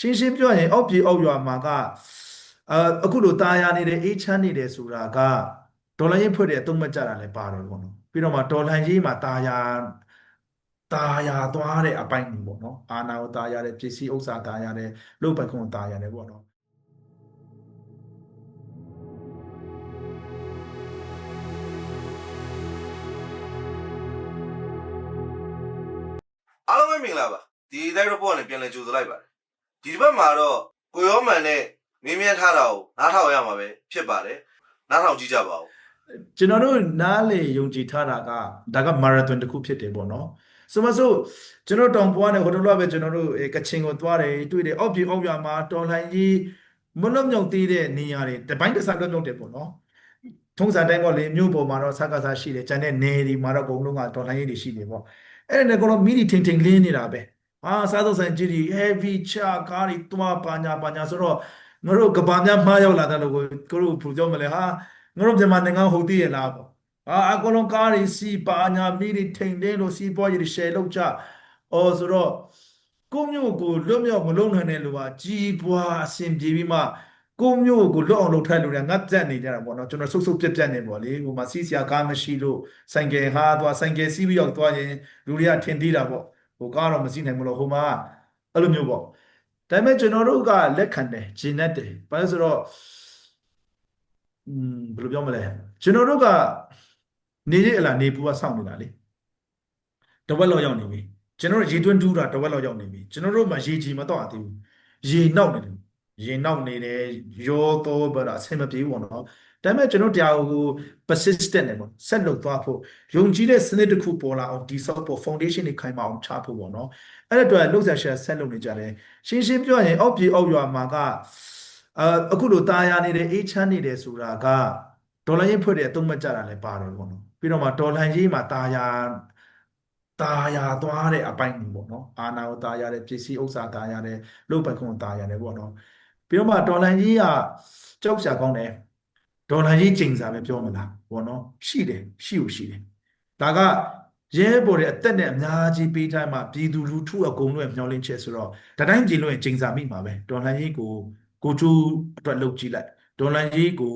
ရှင်းရှင်းပြောရင်အောက်ပြည်အောက်ရွာမှာကအာအခုလိုตายာနေတယ်အေးချမ်းနေတယ်ဆိုတာကဒေါ်လာရင်းဖွဲ့တဲ့အသုံးမကျတာလည်းပါတယ်ပေါ့နော်ပြီးတော့မှဒေါ်လာရေးမှာตายာตายာသွားတဲ့အပိုင်းတွေပေါ့နော်အာနာကိုตายာတယ်ပစ္စည်းဥစ္စာตายာတယ်လုတ်ပတ်ခွန်ตายာတယ်ပေါ့နော် အားလုံးပဲမင်္ဂလာပါဒီတိုင်း report နဲ့ပြန်လည်ကြိုဆိုလိုက်ပါတယ် ဒီတစ်ပတ်မှာတော့ကိုရောမန်နဲ့မင်းမြန်းထားတာကိုနားထောင်ရမှာပဲဖြစ်ပါတယ်နားထောင်ကြည့်ကြပါဦးကျွန်တော်တို့နားလေယုံကြည်ထားတာကဒါကမာရသွန်တစ်ခုဖြစ်တယ်ပေါ့နော်ဆိုမဆိုကျွန်တော်တောင်ပွားနဲ့ဟိုတလောပဲကျွန်တော်တို့အဲကချင်ကိုသွားတယ်တွေ့တယ်အောက်ပြည်အောက်ရွာမှာတော်လှန်ကြီးမလွတ်မြောက်သေးတဲ့နေရာတွေတပိုင်းတစ်စလွတ်မြောက်တယ်ပေါ့နော်ထုံးစံတိုင်းကလေမြို့ပေါ်မှာတော့စကားစားရှိတယ်ကျန်တဲ့နေဒီမှာတော့အကုန်လုံးကတော်လှန်ရေးတွေရှိတယ်ပေါ့အဲ့ဒါနဲ့ကတော့မိဒီထိန်ထိန်လင်းနေတာပဲ အာစားသုံးဆိုင်ကြီးတွေ heavy ချကားတွေတွားပါညာပါညာဆိုတော့ငါတို့ကဘာများမှားရောက်လာတယ်လို့ကိုကိုတို့ပြောမလဲဟာငါတို့မြန်မာနိုင်ငံဟုတ်သေးရဲ့လားပေါ့အာအကုန်လုံးကားတွေစီပါညာမိတွေထိန်တယ်လို့စီးပွားရေးတွေ share လုပ်ကြအော်ဆိုတော့ကိုမျိုးကိုလွတ်မြောက်မလုပ်နိုင်တဲ့လူကကြီးပွားအဆင်ပြေပြီးမှကိုမျိုးကိုလွတ်အောင်လုပ်ထိုက်လို့လည်းငတ်ပြတ်နေကြတာပေါ့နော်ကျွန်တော်ဆုပ်ဆုပ်ပြက်ပြက်နေပေါ့လေဟိုမှာစီးစရာကားမရှိလို့ဆိုင်ကယ်ဟာသွားဆိုင်ကယ်စီးပြီးရောက်သွားရင်လူတွေကထင်သေးတာပေါ့ ဟိုကားတော့မစီးနိုင်ဘူးလို့ဟိုမှာအဲ့လိုမျိုးပေါ့ဒါပေမဲ့ကျွန်တော်တို့ကလက်ခံတယ်ဂျင်းနဲ့တယ်ဘာလို့ဆိုတော့อืมဘယ်လိုပြောမလဲကျွန်တော်တို့ကနေရအလားနေပူကစောင့်နေတာလေတဝက်လောက်ရောက်နေပြီကျွန်တော်တို့ရေတွင်းတူးတာတဝက်လောက်ရောက်နေပြီကျွန်တော်တို့မှရေကြီးမတော့သေးဘူးရေနောက်နေတယ်ရေနောက်နေတယ်ရောတော့ဗလာအဆင်မပြေဘူးပေါ့နော် ဒါပေမဲ့ကျွန်တော်တရားကို persistent နဲ့ပေါ့ဆက်လုပ်သွားဖို့ယုံကြည်တဲ့စနစ်တစ်ခုပေါ်လာအောင် develop ဖို့ foundation တွေခိုင်မအောင်ချဖို့ပေါ့နော်အဲ့ဒါတော့လှုပ်ရှားရှာဆက်လုပ်နေကြတယ်ရှင်းရှင်းပြောရင်အောက်ပြေအောက်ရွာမှာကအခုလိုတာယာနေတယ်အေးချမ်းနေတယ်ဆိုတာကဒေါ်လာရင်းဖွက်တဲ့အသုံးမကျတာလည်းပါတယ်ပေါ့နော်ပြီးတော့မှဒေါ်လာရင်းမှာတာယာတာယာသွားတဲ့အပိုင်းပေါ့နော်အာနာကိုတာယာတယ်ပစ္စည်းဥစ္စာတာယာတယ်လုပ်ပိုင်ခွင့်တာယာတယ်ပေါ့နော်ပြီးတော့မှဒေါ်လာရင်းကကြောက်စရာကောင်းတယ် ဒေါ်လာရေးကျိန်စာပဲပြောမလားပေါ့နော်ရှိတယ်ရှိ ਉ ရှိတယ်ဒါကရဲဘော်တွေအသက်နဲ့အများကြီးပေးထားမှပြည်သူလူထုအကုန်လုံးရဲ့မျှော်လင့်ချက်ဆိုတော့တတိုင်းကြည်လို့ရင်ကျိန်စာမိမှာပဲဒေါ်လာရေးကိုကိုကျိုးအတွက်လုပ်ကြည့်လိုက်ဒေါ်လာရေးကို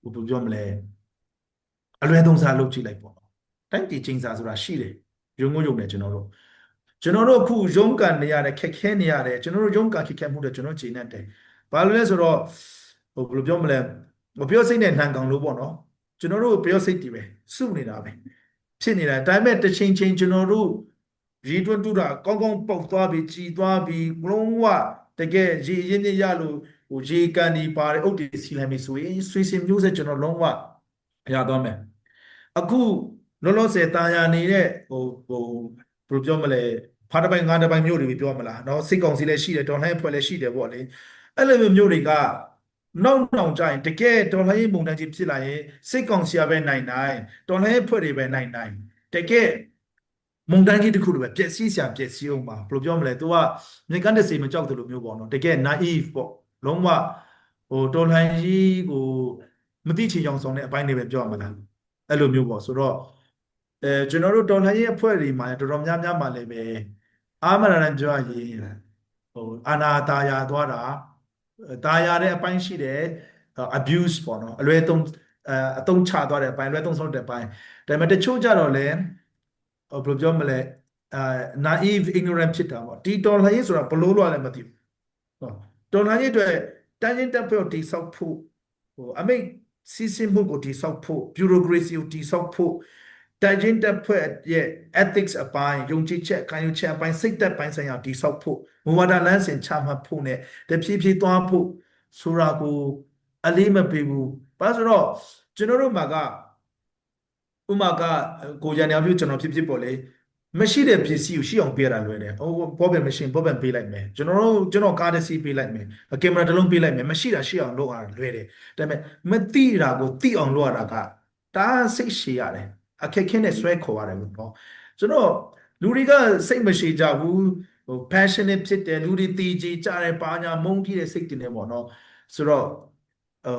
ဟိုဘယ်လိုပြောမလဲအလွဲသုံးစားလုပ်ကြည့်လိုက်ပေါ့နော်တိုင်းပြည်ချင်းစားဆိုတာရှိတယ်ရုံငုံရုံနဲ့ကျွန်တော်တို့ကျွန်တော်တို့အခုရုံးကန်နေရတယ်ခက်ခဲနေရတယ်ကျွန်တော်တို့ရုံးကန်ခက်ခဲမှုတွေကျွန်တော်ချိန်နေတယ်ဘာလို့လဲဆိုတော့ဟိုဘယ်လိုပြောမလဲ မပြောစိတ်နဲ့နှံကောင်လို့ပေါ့နော်ကျွန်တော်တို့ပြောစိတ်တည်ပဲစုနေတာပဲဖြစ်နေတာဒါပေမဲ့တစ်ချိန်ချိန်ကျွန်တော်တို့ရေတွန်းတူတာကောင်းကောင်းပေါက်သွားပြီးကြည်သွားပြီးလုံးဝတကယ်ရေရင်းမြစ်ရလို့ ဟိုရေကန်ဒီပါတယ်အုတ်တီစီလိုက်ပြီဆိုရင်ဆွေစင်မျိုးဆက်ကျွန်တော်လုံးဝရသွားမယ်အခုလောလောဆယ်တာယာနေတဲ့ဟိုဟိုဘယ်လိုပြောမလဲဖားတစ်ပိုင်းငါးတစ်ပိုင်းမျိုးတွေပြောမလားเนาะစိတ်ကောင်စီလည်းရှိတယ်ဒေါ်လှမ်းဖွဲ့လည်းရှိတယ်ပေါ့လေအဲ့လိုမျိုးမျိုးတွေက နောက်နောက်ကြရင်တကယ်ဒေါ်လှမ်းရေးမုန်တန်းကြီးဖြစ်လာရင်စိတ်ကောင်စီရပဲနိုင်နိုင်ဒေါ်လှမ်းရေးဖွဲ့တွေပဲနိုင်နိုင်တကယ်မုန်တန်းကြီးတစ်ခုလိုပဲပျက်စီးစရာပျက်စီးအောင်ပါဘယ်လိုပြောမလဲ तू ကမြေကန်းတဲ့စိတ်မကြောက်တယ်လို့မျိုးပေါ့နော်တကယ် naive ပေါ့လုံးဝဟိုတော်လှန်ရေးကိုမသိချင်အောင်ဆောင်တဲ့အပိုင်းတွေပဲပြောရမှာလားအဲ့လိုမျိုးပေါ့ဆိုတော့အဲကျွန်တော်တို့တော်လှန်ရေးအဖွဲ့တွေမှာတော်တော်များများမှာလည်းပဲအာမရဏပြောရရင်ဟိုအာနာတာယာသွားတာ တာယာတဲ့အပိုင်းရှိတယ် abuse ပေါ့နော်အလွဲသုံးအဲအသုံးချသွားတဲ့အပိုင်းအလွဲသုံးဆုံးတဲ့အပိုင်းဒါပေမဲ့တချို့ကြတော့လည်းဟိုဘယ်လိုပြောမလဲအဲ naive ignorant ဖြစ်တာပေါ့ဒီတော်လှန်ရေးဆိုတာဘလို့လို့လည်းမသိဘူးဟောတော်လှန်ရေးအတွက်တိုင်းရင်းတပ်ဖွဲ့ကိုတိဆောက်ဖို့ဟိုအမိတ်စီစဉ်မှုကိုတိဆောက်ဖို့ bureaucracy ကိုတိဆောက်ဖို့ တိုင်းရင်းတပ်ဖွဲ့ရဲ့ ethics အပိုင်းယုံကြည်ချက်ခံယူချက်အပိုင်းစိတ်သက်ပိုင်းဆိုင်ရာတိဆောက်ဖို့မူဝါဒလမ်းစဉ်ချမှတ်ဖို့ ਨੇ တဖြည်းဖြည်းသွားဖို့ဆိုတာကိုအလေးမပေးဘူးဘာလို့ဆိုတော့ကျွန်တော်တို့မှာကဥမာကကိုရန်ရောင်ပြကျွန်တော်ဖြစ်ဖြစ်ပေါ့လေမရှိတဲ့ပစ္စည်းကိုရှိအောင်ပေးရတာလွယ်တယ်။ဟိုဘောပင်မရှင်ဘောပင်ပေးလိုက်မယ်။ကျွန်တော်တို့ကျွန်တော်ကားတစ်စီးပေးလိုက်မယ်။ကင်မရာတစ်လုံးပေးလိုက်မယ်။မရှိတာရှိအောင်လုပ်ရတာလွယ်တယ်။ဒါပေမဲ့မသိတာကိုသိအောင်လုပ်ရတာကဒါစိတ်ရှည်ရတယ်။ အခက်ခဲနဲ့ဆွဲခေါ်ရတယ်လို့နော်။ဆိုတော့လူတွေကစိတ်မရှိကြဘူး။ဟို passionate ဖြစ်တယ်လူတွေတည်ကြည်ကြတယ်ပါညာမုန်းကြည့်တဲ့စိတ်တွေနဲ့ပေါ့နော်။ဆိုတော့အဲ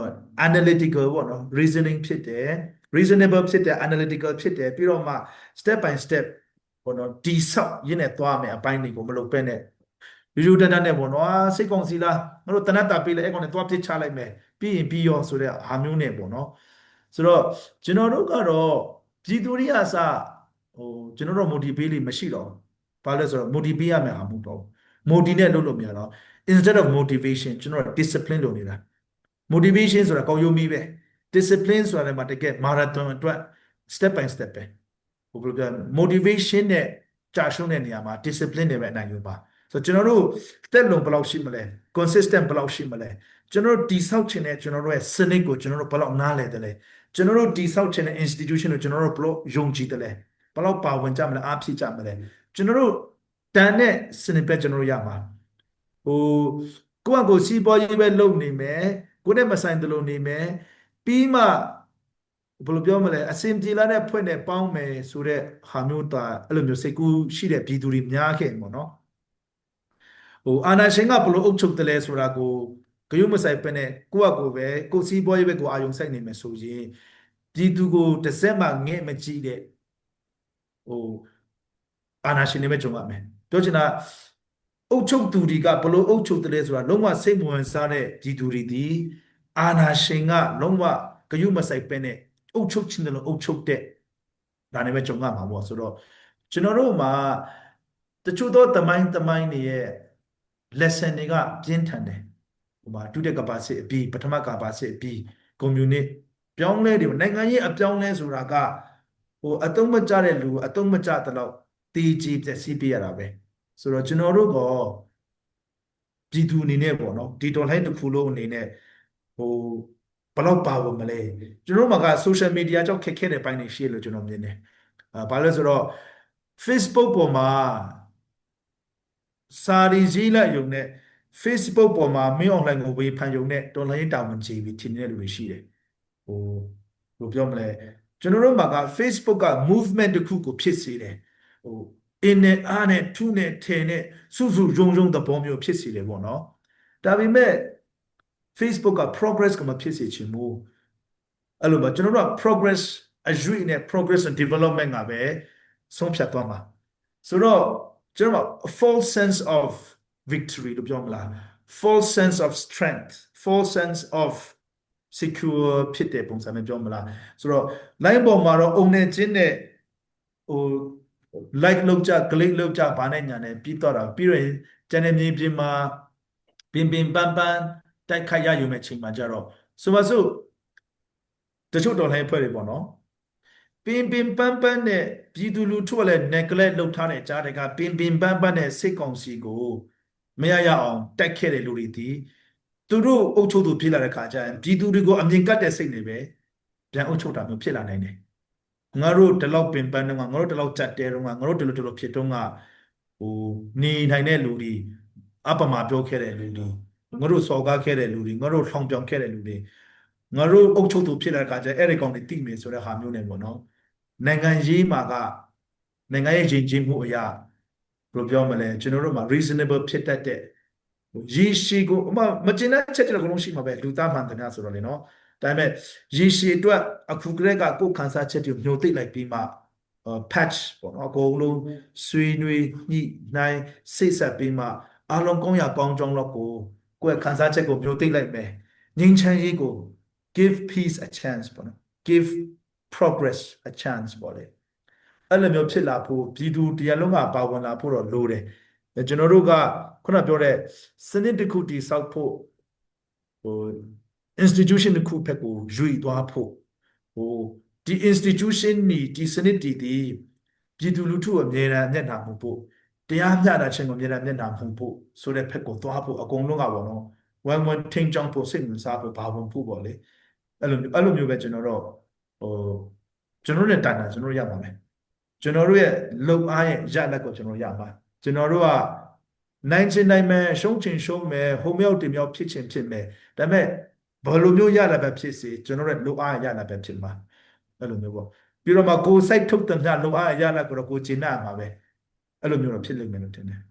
analytical ပေါ့နော် reasoning ဖြစ်တယ် reasonable ဖြစ်တယ် analytical ဖြစ်တယ်ပြီးတော့မှ step by step ဘောနော်ဒီဆောက်ရင်းနဲ့သွားမယ်အပိုင်းတွေကိုမလုပ်ပဲနဲ့ရိုးရိုးတန်းတန်းနဲ့ပေါ့နော်အာစိတ်ကောင်းစီလားငါတို့တနတ်တာပေးလိုက်အဲ့ကောင်နဲ့သွားပစ်ချလိုက်မယ်ပြီးရင်ပြီးရောဆိုတဲ့ဟာမျိုးနဲ့ပေါ့နော်ဆိုတော့ကျွန်တော်တို့ကတော့ ပြည်သူရိယအစဟိုကျွန်တော်တို့ motivate လေးမရှိတော့ဘူးဘာလဲဆိုတော့ motivate ရမယ်ဟာမဟုတ်တော့ဘူး motivate နဲ့လုပ်လို့မရတော့ instead of motivation ကျွန်တော်တို့ discipline လုပ်နေတာ motivation ဆိုတာကောင်းရုံမီးပဲ discipline ဆိုတာလည်းမတကယ် marathon အတွက် step by step ပဲဟိုဘယ်လိုပြောလဲ motivation နဲ့ကြာရှုံးတဲ့နေရာမှာ discipline တွေပဲအနိုင်ယူပါဆိုတော့ကျွန်တော်တို့တက်လုံဘယ်လောက်ရှိမလဲ consistent ဘယ်လောက်ရှိမလဲကျွန်တော်တို့တိဆောက်ခြင်းနဲ့ကျွန်တော်တို့ရဲ့စနစ်ကိုကျွန်တော်တို့ဘယ်လောက်နားလည်တယ်လဲ ကျွန်တော်တို့တိဆောက်ခြင်းတဲ့ institution ကိုကျွန်တော်တို့ဘယ်လောက်ယုံကြည်တယ်လဲဘယ်လောက်ပါဝင်ကြမလဲအားဖြည့်ကြမလဲကျွန်တော်တို့တန်တဲ့စနစ်ပဲကျွန်တော်တို့ရမှာဟိုကိုယ့်အကိုစီးပွားရေးပဲလုပ်နေမယ်ကိုယ့်နဲ့မဆိုင်တယ်လို့နေမယ်ပြီးမှဘယ်လိုပြောမလဲအစင်ပြေလာတဲ့ဖွင့်တဲ့ပေါင်းမယ်ဆိုတဲ့ဟာမျိုးတာအဲ့လိုမျိုးစိတ်ကူးရှိတဲ့ပြည်သူတွေများခဲ့ပေါ့နော်ဟိုအာနာရှင်ကဘလို့အုပ်ချုပ်တယ်လဲဆိုတာကို ဂရုမစိုက်ပဲနဲ့ကိုယ့်အကိုပဲကိုယ်စီးပွားရေးပဲကိုအာယုံစိုက်နေမယ်ဆိုရင်ပြည်သူကိုတစ်စက်မှငဲ့မကြည့်တဲ့ဟိုအာနာရှင်တွေပဲကြုံရမယ်ပြောချင်တာအုပ်ချုပ်သူတွေကဘလို့အုပ်ချုပ်တယ်လဲဆိုတာလုံးဝစိတ်မဝင်စားတဲ့ပြည်သူတွေဒီအာနာရှင်ကလုံးဝဂရုမစိုက်ပဲနဲ့အုပ်ချုပ်ခြင်းတယ်လို့အုပ်ချုပ်တဲ့ဒါနဲ့ပဲကြုံရမှာပေါ့ဆိုတော့ကျွန်တော်တို့မှာတချို့သောတမိုင်းတမိုင်းတွေရဲ့ lesson တွေကပြင်းထန်တယ် ဟိုမှာဒုတိယကပါစစ်အပြီးပထမကပါစစ်အပြီးကွန်မြူနစ်ပြောင်းလဲတယ်နိုင်ငံရေးအပြောင်းလဲဆိုတာကဟိုအတုံးမကျတဲ့လူအတုံးမကျတဲ့လောက်တေးကြီးပြည့်စည်ပြရတာပဲဆိုတော့ကျွန်တော်တို့ကပြည်သူအနေနဲ့ပေါ့နော်ဒီတော်လှန်ရေးတစ်ခုလုံးအနေနဲ့ဟိုဘယ်လောက်ပါဝင်မလဲကျွန်တော်တို့မှာက social media ကြောင့်ခက်ခဲတဲ့ပိုင်းတွေရှိရလို့ကျွန်တော်မြင်တယ်အာဘာလဲဆိုတော့ Facebook ပေါ်မှာစာရီကြီးလိုက်ယုံနဲ့ Facebook ပေါ်မှာမင်း online ကိုဝေဖန်ယုံနဲ့တော်လိုင်းတာဝန်ကြီးပြီးထင်နေတဲ့လူတွေရှိတယ်ဟိုဘယ်လိုပြောမလဲကျွန်တော်တို့မှာက Facebook က movement တစ်ခုကိုဖြစ်စေတယ်ဟိုအင်းနဲ့အားနဲ့ထူးနဲ့ထဲနဲ့စုစုယုံယုံသဘောမျိုးဖြစ်စေတယ်ပေါ့နော်ဒါပေမဲ့ Facebook က progress ကမဖြစ်စေချင်ဘူးအဲ့လိုပါကျွန်တော်တို့က progress အရွေးနဲ့ progress and development ကပဲဆုံးဖြတ်သွားမှာဆိုတော့ကျွန်တော်က a false sense of victory လို့ပြောမလား false sense of strength false sense of secure ဖြစ်တဲ့ပုံစံမျိုးပြောမလားဆိုတော့ line ပေါ်မှာတော့အုံနဲ့ချင်းနဲ့ဟို like လောက်ကြ click လောက်ကြဘာနဲ့ညာနဲ့ပြီးတော့တာပြီးရင်ကျန်တဲ့မြေပြင်မှာပင်ပင်ပန်းပန်းတိုက်ခိုက်ရယူမဲ့ချိန်မှာကြတော့ဆိုပါစို့တချို့တော်လှန်ရေးဖွဲ့တွေပေါ့နော်ပင်ပင်ပန်းပန်းနဲ့ပြည်သူလူထုကလည်း neglect လုပ်ထားတဲ့ကြားတွေကပင်ပင်ပန်းပန်းနဲ့စိတ်ကောင်စီကို မရရအောင်တိုက်ခဲ့တဲ့လူတွေဒီသူတို့အုပ်ချုပ်သူဖြစ်လာတဲ့ခါကျရင်ပြည်သူတွေကိုအမြင်ကတ်တဲ့စိတ်တွေပဲပြန်အုပ်ချုပ်တာမျိုးဖြစ်လာနိုင်တယ်ငါတို့ဒီလောက်ပင်ပန်းတော့ငါတို့ဒီလောက်ကြက်တဲတော့ငါတို့ဒီလိုဒီလိုဖြစ်တော့ငါဟိုနေနိုင်တဲ့လူတွေအပမာပြောခဲ့တဲ့လူတွေငါတို့စော်ကားခဲ့တဲ့လူတွေငါတို့ထောင်ပြောင်ခဲ့တဲ့လူတွေငါတို့အုပ်ချုပ်သူဖြစ်လာတဲ့ခါကျရင်အဲ့ဒီကောင်တွေတိမယ်ဆိုတဲ့ဟာမျိုးနဲ့ပေါ့နော်နိုင်ငံရေးမှာကနိုင်ငံရေးယဉ်ကျေးမှုအရာ ဘယ်လိုပြောမလဲကျွန်တော်တို့မှာ reasonable ဖြစ်တတ်တဲ့ဟိုရေရှည်ကိုအမမကျင်တဲ့ချက်တွေအကုန်လုံးရှိမှာပဲလူသားမှန်တယ်များဆိုတော့လေနော်ဒါပေမဲ့ရေရှည်အတွက်အခုကလေးကကိုယ်ခန်းစားချက်တွေညှို့သိပ်လိုက်ပြီးမှ patch ပေါ့နော်အကုန်လုံးဆွေးနွေးညှိနှိုင်းစိတ်ဆက်ပြီးမှအားလုံးကောင်းရကောင်းကြောင်းတော့ကိုကိုယ့်ခန်းစားချက်ကိုညှို့သိပ်လိုက်မယ်ငြိမ်းချမ်းရေးကို give peace a chance ပေါ့နော် give progress a chance ပေါ့လေ အဲ့လိုမျိုးဖြစ်လာဖို့ပြည်သူတရားလုံးကပါဝင်လာဖို့တော့လိုတယ်အဲကျွန်တော်တို့ကခုနပြောတဲ့စနစ်တစ်ခုတည်ဆောက်ဖို့ဟို institution တစ်ခုဘက်ကိုရွေ့သွားဖို့ဟိုဒီ institution นี่ဒီစနစ်တည်တည်ပြည်သူလူထုအမြဲတမ်းမျက်နှာမူဖို့တရားမျှတာခြင်းကိုအမြဲတမ်းမျက်နှာမူဖို့ဆိုတဲ့ဘက်ကိုသွားဖို့အကုန်လုံးကပေါ့နော်ဝမ်ဝမ်ထင်းချောင်းဖို့စိတ်ဝင်စားဖို့ဘာဝင်ဖို့ပေါ့လေအဲ့လိုအဲ့လိုမျိုးပဲကျွန်တော်တို့ဟိုကျွန်တော်တို့နဲ့တိုင်တာကျွန်တော်တို့ရပါမယ် ကျွန်တော်တို့ရဲ့လုံအားရဲ့ရလက်ကိုကျွန်တော်တို့ရပါကျွန်တော်တို့ကနိုင်ချင်နိုင်မယ်ရှုံးချင်ရှုံးမယ်ဟိုမြောက်တင်မြောက်ဖြစ်ချင်ဖြစ်မယ်ဒါပေမဲ့ဘယ်လိုမျိုးရလက်ပဲဖြစ်စေကျွန်တော်တို့လုံအားရလက်ပဲဖြစ်မှာအဲ့လိုမျိုးပေါ့ပြီးတော့မှကိုယ်စိုက်ထုတ်တဲ့မြလုံအားရလက်ကိုတော့ကိုကျင်နာမှာပဲအဲ့လိုမျိုးတော့ဖြစ်လိမ့်မယ်လို့ထင်တယ်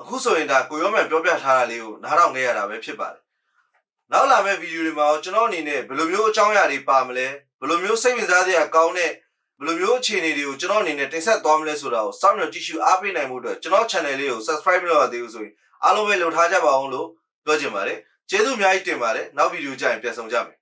အခုဆိုရင်ဒါကိုရောမန်ပြောပြထားတာလေးကိုနားထောင်ခဲ့ရတာပဲဖြစ်ပါတယ်နောက်လာမယ့်ဗီဒီယိုတွေမှာတော့ကျွန်တော်အနေနဲ့ဘယ်လိုမျိုးအကြောင်းအရာတွေပါမလဲဘယ်လိုမျိုးစိတ်ဝင်စားစရာကောင်းတဲ့ ဘယ်လိုမျိုးအခြေအနေတွေကိုကျွန်တော်အနေနဲ့တင်ဆက်သွားမလဲဆိုတာကိုစောင့်မျှော်ကြည့်ရှုအားပေးနိုင်မှုအတွက်ကျွန်တော် channel လေးကို subscribe မလုပ်ရသေးဘူးဆိုရင်အားလုံးပဲလှုပ်ထားကြပါအောင်လို့ပြောချင်ပါတယ်ကျေးဇူးအများကြီးတင်ပါတယ်နောက်ဗီဒီယိုကြရင်ပြန်ဆောင်ကြမယ်